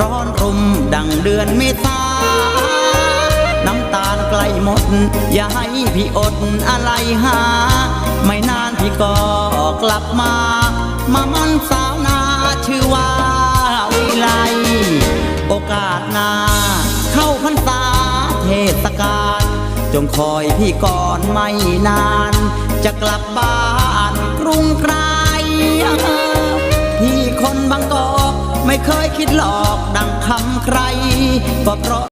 ร้อนรุมดังเดือนไมษาน้ำตาลใกล้หมด อย่าให้พี่อดอะไรหา ไม่นานพี่ก็กลับมา มามันสาวนาชื่อว่าวิไล โอกาสนา เข้าพรรษาเทศกาลจงคอยพี่ก่อนไม่นาน จะกลับบ้านกรุงไกรพี่คนบางก เคยคิดหลอกดังคำใครก็เพราะ